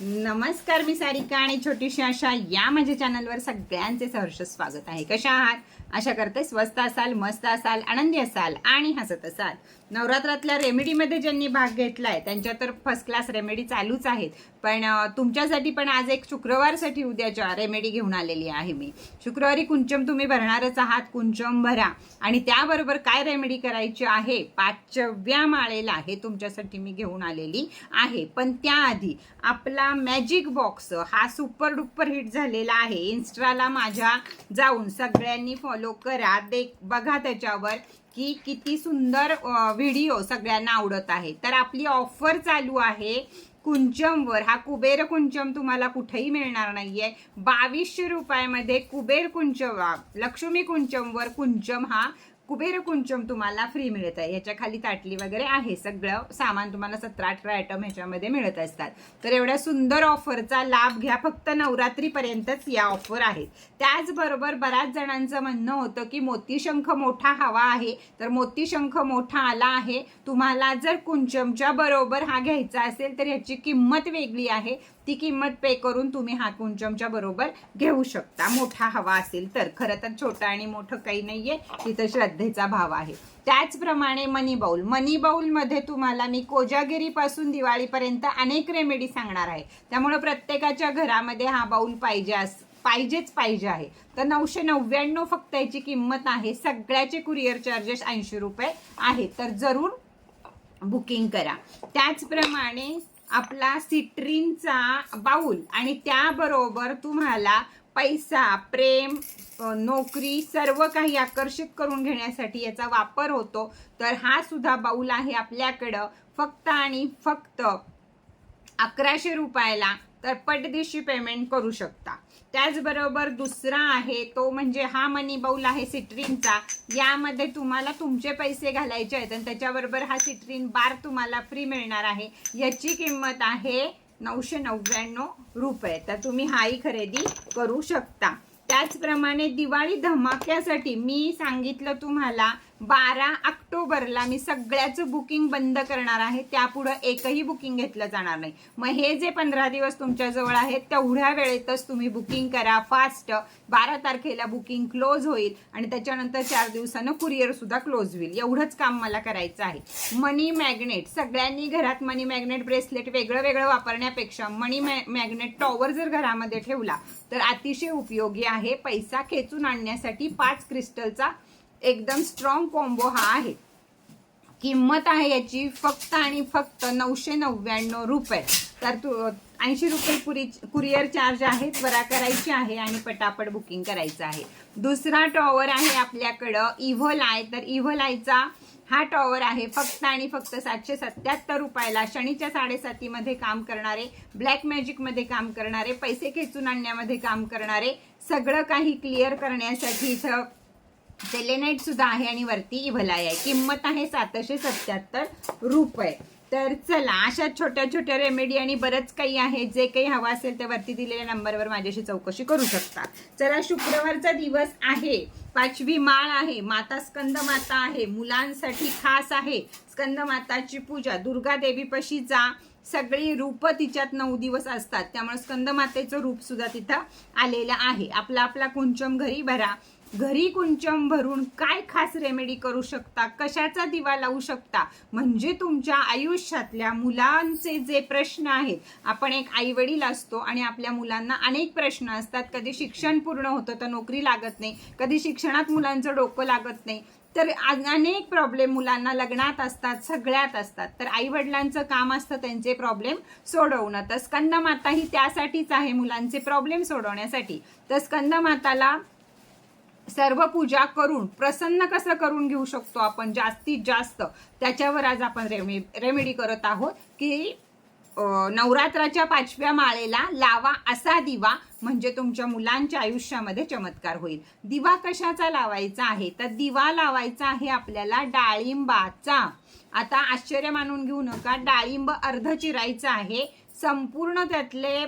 नमस्कार मी सारिका आणि छोटीशी आशा या माझ्या चॅनलवर सगळ्यांचे सहर्ष स्वागत आहे. कशा आहात? आशा करते स्वस्त असाल मस्त असाल आनंदी असाल आणि हसत असाल. नवरात्रातल्या रेमेडीमध्ये ज्यांनी भाग घेतलाय त्यांच्या तर फर्स्ट क्लास रेमेडी चालूच आहेत. पण तुमच्यासाठी पण आज एक शुक्रवारसाठी उद्याच्या रेमेडी घेऊन आलेली आहे मी. शुक्रवारी कुंचम तुम्ही भरणारच आहात कुंचम भरा. आणि त्याबरोबर काय रेमेडी करायची आहे? पाचव्या माळेला हे तुमच्यासाठी मी घेऊन आलेली आहे. पण त्याआधी आपला मॅजिक बॉक्स. हा सुपर डुपर हिट झालेला आहे. इन्स्टाला माझ्या जाऊन सगळ्यांनी फॉलो करा. देख बघा त्याच्यावर की किती सुंदर व्हिडिओ सगळ्यांना आवडत आहे. तर आपली ऑफर चालू आहे कुंचमवर. हा कुबेर कुंचम तुम्हाला कुठेही मिळणार नाहीये. बावीसशे रुपयामध्ये कुबेर कुंचम लक्ष्मी कुंचमवर कुंचम हा कुबेर कुंचम तुम्हाला फ्री मिळत आहे. याच्या खाली ताटली वगैरे आहे. सगळं सामान तुम्हाला सतरा अठरा आयटम ह्याच्यामध्ये मिळत असतात. तर एवढ्या सुंदर ऑफरचा लाभ घ्या. फक्त नवरात्रीपर्यंतच या ऑफर आहेत. त्याचबरोबर बऱ्याच जणांचं म्हणणं होतं की मोतीशंख मोठा हवा आहे. तर मोतीशंख मोठा आला आहे. तुम्हाला जर कुंचमच्या बरोबर हा घ्यायचा असेल तर ह्याची किंमत वेगळी आहे. ती किंमत पे करून तुम्ही हा कुंचमच्या बरोबर घेऊ शकता. मोठा हवा असेल तर. खरं तर छोटा आणि मोठं काही नाहीये. तिथं श्रद्धेचा भाव आहे. त्याचप्रमाणे मनी बाऊल मनी बाउलमध्ये तुम्हाला मी कोजागिरीपासून दिवाळीपर्यंत अनेक रेमेडी सांगणार आहे. त्यामुळे प्रत्येकाच्या घरामध्ये हा बाउल पाहिजे अस पाहिजेच पाहिजे आहे. तर नऊशे नव्याण्णव फक्त याची किंमत आहे. सगळ्याचे कुरिअर चार्जेस ऐंशी रुपये आहे तर जरूर बुकिंग करा. त्याचप्रमाणे आपला सिट्रीनचा बाऊल आणि त्याबरोबर तुम्हाला पैसा प्रेम नोकरी सर्व काही आकर्षित करून घेण्यासाठी याचा वापर होतो. तर हा सुद्धा बाऊल आहे आपल्याकडं. फक्त आणि फक्त अकराशे रुपयाला तर पटदिशी पेमेंट करू शकता. त्याचबरोबर दुसरा आहे तो म्हणजे हा मनी बाऊल आहे सिट्रीनचा यामध्ये तुम्हाला तुमचे पैसे घालायचे आहेत आणि त्याच्याबरोबर हा सिट्रीन बार तुम्हाला फ्री मिळणार आहे. याची किंमत आहे नऊशे नव्याण्णव रुपये. तर तुम्ही हाही खरेदी करू शकता. त्याचप्रमाणे दिवाळी धमाक्यासाठी मी सांगितलं तुम्हाला बारा ऑक्टोबरला मी सगळ्याचं बुकिंग बंद करणार आहे. त्यापुढं एकही बुकिंग घेतलं जाणार नाही. मग हे जे पंधरा दिवस तुमच्याजवळ आहेत तेवढ्या वेळेतच तुम्ही बुकिंग करा फास्ट. बारा तारखेला बुकिंग क्लोज होईल आणि त्याच्यानंतर चार दिवसानं कुरिअर सुद्धा क्लोज होईल. एवढंच काम मला करायचं आहे. मनी मॅग्नेट सगळ्यांनी घरात मनी मॅग्नेट ब्रेसलेट वेगळं वेगळं वापरण्यापेक्षा मनी मॅग्नेट टॉवर जर घरामध्ये ठेवला तर अतिशय उपयोगी आहे. पैसा खेचून आणण्यासाठी पाच क्रिस्टलचा एकदम स्ट्रॉंग कॉम्बो हा आहे. किंमत आहे याची फक्त आणि फक्त नऊशे नव्याण्णव रुपये. तर तू ऐंशी रुपये कुरी कुरिअर चार्ज आहे त्वरा करायची आहे आणि पटापट बुकिंग करायचं आहे. दुसरा टॉवर आहे आपल्याकडं इव्हल आय तर इव्हल आयचा हा टॉवर आहे फक्त आणि फक्त सातशे सत्याहत्तर रुपयाला. शनीच्या साडेसातीमध्ये काम करणारे ब्लॅक मॅजिकमध्ये काम करणारे पैसे खेचून आणण्यामध्ये काम करणारे सगळं काही क्लिअर करण्यासाठी इथं सेलेनाईट सुद्धा आहे आणि वरती इव्हलाय आहे. किंमत आहे सातशे सत्याहत्तर रुपये. तर चला अशा छोट्या छोट्या रेमेडी आणि बरंच काही आहे. जे काही हवं असेल ते वरती दिलेल्या नंबरवर माझ्याशी चौकशी करू शकता. चला शुक्रवारचा दिवस आहे. पाचवी माळ आहे. माता स्कंद माता आहे. मुलांसाठी खास आहे. स्कंद माताची पूजा. दुर्गा देवीपाशी जा. सगळी रूप तिच्यात नऊ दिवस असतात. त्यामुळे स्कंद मातेचं रूप सुद्धा तिथं आलेलं आहे. आपला आपला कुंचम घरी भरा. घरी कुंचम भरून काय खास रेमेडी करू शकता? कशाचा दिवा लावू शकता? म्हणजे तुमच्या आयुष्यातल्या मुलांचे जे प्रश्न आहेत आपण एक आई वडील असतो आणि आपल्या मुलांना अनेक प्रश्न असतात. कधी शिक्षण पूर्ण होतं तर नोकरी लागत नाही कधी शिक्षणात मुलांचं डोकं लागत नाही तर अनेक प्रॉब्लेम मुलांना लग्नात असतात सगळ्यात असतात. तर आई वडिलांचं काम असतं त्यांचे प्रॉब्लेम सोडवणं. तर स्कंदमाता ही त्यासाठीच आहे मुलांचे प्रॉब्लेम सोडवण्यासाठी. तर स्कंदमाताला सर्व पूजा करून प्रसन्न कसं करून घेऊ शकतो आपण? जास्तीत जास्त. त्याच्यावर आज आपण रेमे रेमेडी करत आहोत की नवरात्राच्या पाचव्या माळेला लावा असा दिवा म्हणजे तुमच्या मुलांच्या आयुष्यामध्ये चमत्कार होईल. दिवा कशाचा लावायचा आहे? तर दिवा लावायचा आहे आपल्याला डाळिंबाचा. आता आश्चर्य मानून घेऊ नका डाळिंब अर्ध चिरायचं आहे संपूर्ण त्यातले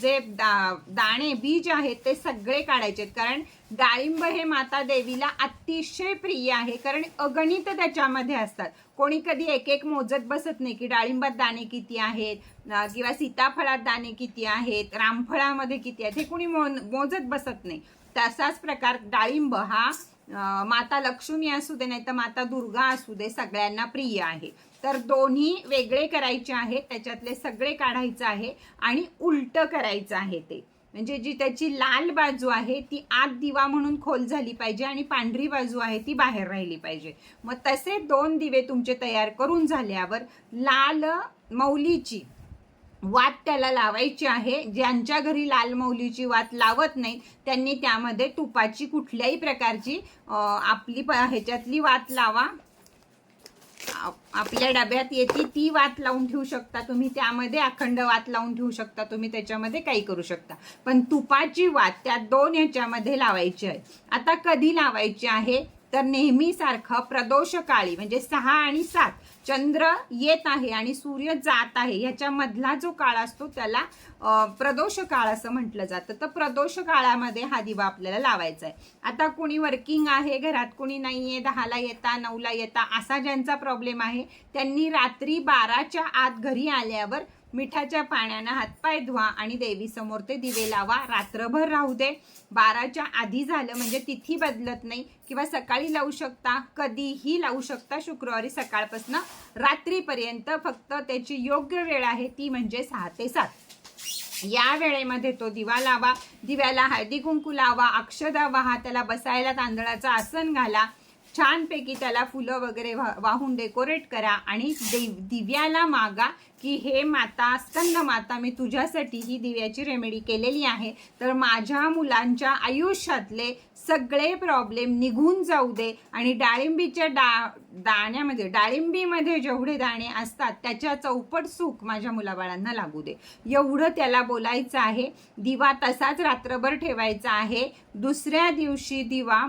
जे दा- दाणे बीज आहेत ते सगळे काढायचे आहेत. कारण डाळिंब हे माता देवीला अतिशय प्रिय आहे. कारण अगणित त्याच्यामध्ये असतात. कोणी कधी एक एक मोजत बसत नाही की डाळिंबात दाणे किती आहेत किंवा सीताफळात दाणे किती आहेत रामफळामध्ये किती आहेत हे कोणी मोजत बसत नाही. तसाच प्रकार डाळिंब हा माता लक्ष्मी असू दे नाही तर माता दुर्गा असू दे सगळ्यांना प्रिय आहे. तर दोन्ही वेगळे करायचे आहेत त्याच्यातले सगळे काढायचं आहे आणि उलट करायचं आहे ते. म्हणजे जी त्याची लाल बाजू आहे ती आत दिवा म्हणून खोल झाली पाहिजे आणि पांढरी बाजू आहे ती बाहेर राहिली पाहिजे. मग तसे दोन दिवे तुमचे तयार करून झाल्यावर लाल मौलीची वात त्याला लावायची आहे. ज्यांच्या घरी लाल मौलीची वात लावत नाही त्यांनी त्यामध्ये तुपाची कुठल्याही प्रकारची आपली प- ह्याच्यातली वात लावा. आपल्या डब्यात येते ती वात लावून ठेवू शकता तुम्ही. त्यामध्ये अखंड वात लावून ठेवू शकता तुम्ही. त्याच्यामध्ये काही करू शकता. पण तुपाची वात त्या दोन ह्याच्यामध्ये लावायची आहे. आता कधी लावायची आहे? तर नेहमीसारखं प्रदोष काळी म्हणजे सहा आणि सात चंद्र येत आहे आणि सूर्य जात आहे ह्याच्यामधला जो काळ असतो त्याला प्रदोष काळ असं म्हटलं जातं. तर प्रदोष काळामध्ये हा दिवा आपल्याला लावायचा आहे. आता कुणी वर्किंग आहे घरात कुणी नाही आहे दहाला येता नऊला येता असा ज्यांचा प्रॉब्लेम आहे त्यांनी रात्री बाराच्या आत घरी आल्यावर मिठाच्या पाण्यानं हातपाय धुवा आणि देवीसमोर ते दिवे लावा. रात्रभर राहू दे. बाराच्या आधी झालं म्हणजे तिथी बदलत नाही किंवा सकाळी लावू शकता कधीही लावू शकता शुक्रवारी सकाळपासून. रात्रीपर्यंत फक्त त्याची योग्य वेळ आहे ती म्हणजे सहा ते सात. या वेळेमध्ये तो दिवा लावा. दिव्याला हळदी कुंकू लावा अक्षदा वाहा त्याला बसायला तांदळाचं आसन घाला. छानपैकी त्याला फुलं वगैरे वाहून डेकोरेट करा आणि देव दिव्याला मागा की हे माता स्कंद माता मी तुझ्यासाठी ही दिव्याची रेमेडी केलेली आहे. तर माझ्या मुलांच्या आयुष्यातले सगळे प्रॉब्लेम निघून जाऊ दे आणि डाळिंबीच्या डा दाण्यामध्ये डाळिंबीमध्ये जेवढे दाणे असतात त्याच्या चौपट सुख माझ्या मुलाबाळांना लागू दे. एवढं त्याला बोलायचं आहे. दिवा तसाच रात्रभर ठेवायचा आहे. दुसऱ्या दिवशी दिवा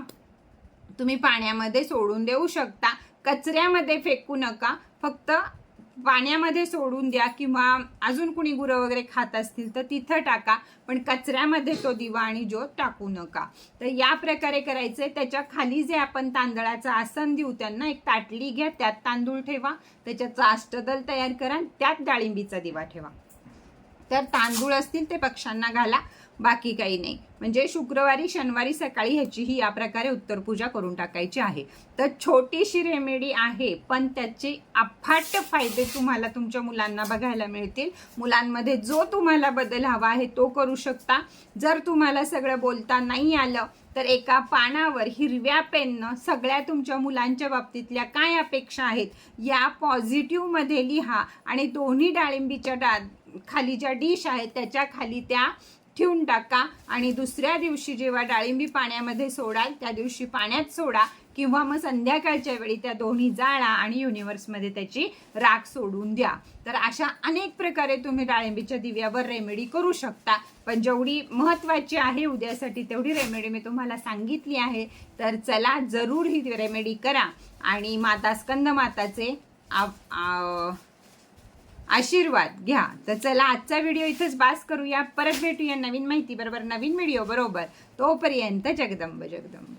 तुम्ही पाण्यामध्ये सोडून देऊ शकता. कचऱ्यामध्ये फेकू नका. फक्त पाण्यामध्ये सोडून द्या किंवा अजून कुणी गुरं वगैरे खात असतील तर तिथं टाका. पण कचऱ्यामध्ये तो दिवा आणि ज्योत टाकू नका. तर या प्रकारे करायचंय. त्याच्याखाली जे आपण तांदळाचं आसन देऊ त्यांना एक ताटली घ्या. त्यात तांदूळ ठेवा. त्याच्याचं अष्टदल तयार करा. त्यात डाळिंबीचा दिवा ठेवा. तर तांदूळ असतील ते पक्ष्यांना घाला. बाकी काही नाही. म्हणजे शुक्रवारी शनिवारी सकाळी ह्याचीही या प्रकारे उत्तरपूजा करून टाकायची आहे. तर छोटीशी रेमेडी आहे पण त्याचे अफाट फायदे तुम्हाला तुमच्या मुलांना बघायला मिळतील. मुलांमध्ये जो तुम्हाला बदल हवा आहे तो करू शकता. जर तुम्हाला सगळं बोलता नाही आलं तर एका पानावर हिरव्या पेननं सगळ्या तुमच्या मुलांच्या बाबतीतल्या काय अपेक्षा आहेत या पॉझिटिव्हमध्ये लिहा. आणि दोन्ही डाळिंबीच्या डा खाली ज्या डिश आहेत त्याच्याखाली त्या ठेवून टाका आणि दुसऱ्या दिवशी जेव्हा डाळिंबी पाण्यामध्ये सोडाल त्या दिवशी पाण्यात सोडा किंवा मग संध्याकाळच्या वेळी त्या दोन्ही जाळा आणि युनिव्हर्समध्ये त्याची राख सोडून द्या. तर अशा अनेक प्रकारे तुम्ही डाळिंबीच्या दिव्यावर रेमेडी करू शकता. पण जेवढी महत्वाची आहे उद्यासाठी तेवढी रेमेडी मी तुम्हाला सांगितली आहे. तर चला जरूर ही रेमेडी करा. आणि माता स्कंद माताचे आ- आ- आशीर्वाद घ्या. तर चला आजचा व्हिडिओ इथंच बास करूया. परत भेटूया नवीन माहिती बरोबर नवीन व्हिडिओ बरोबर. तोपर्यंत जगदंब जगदंब.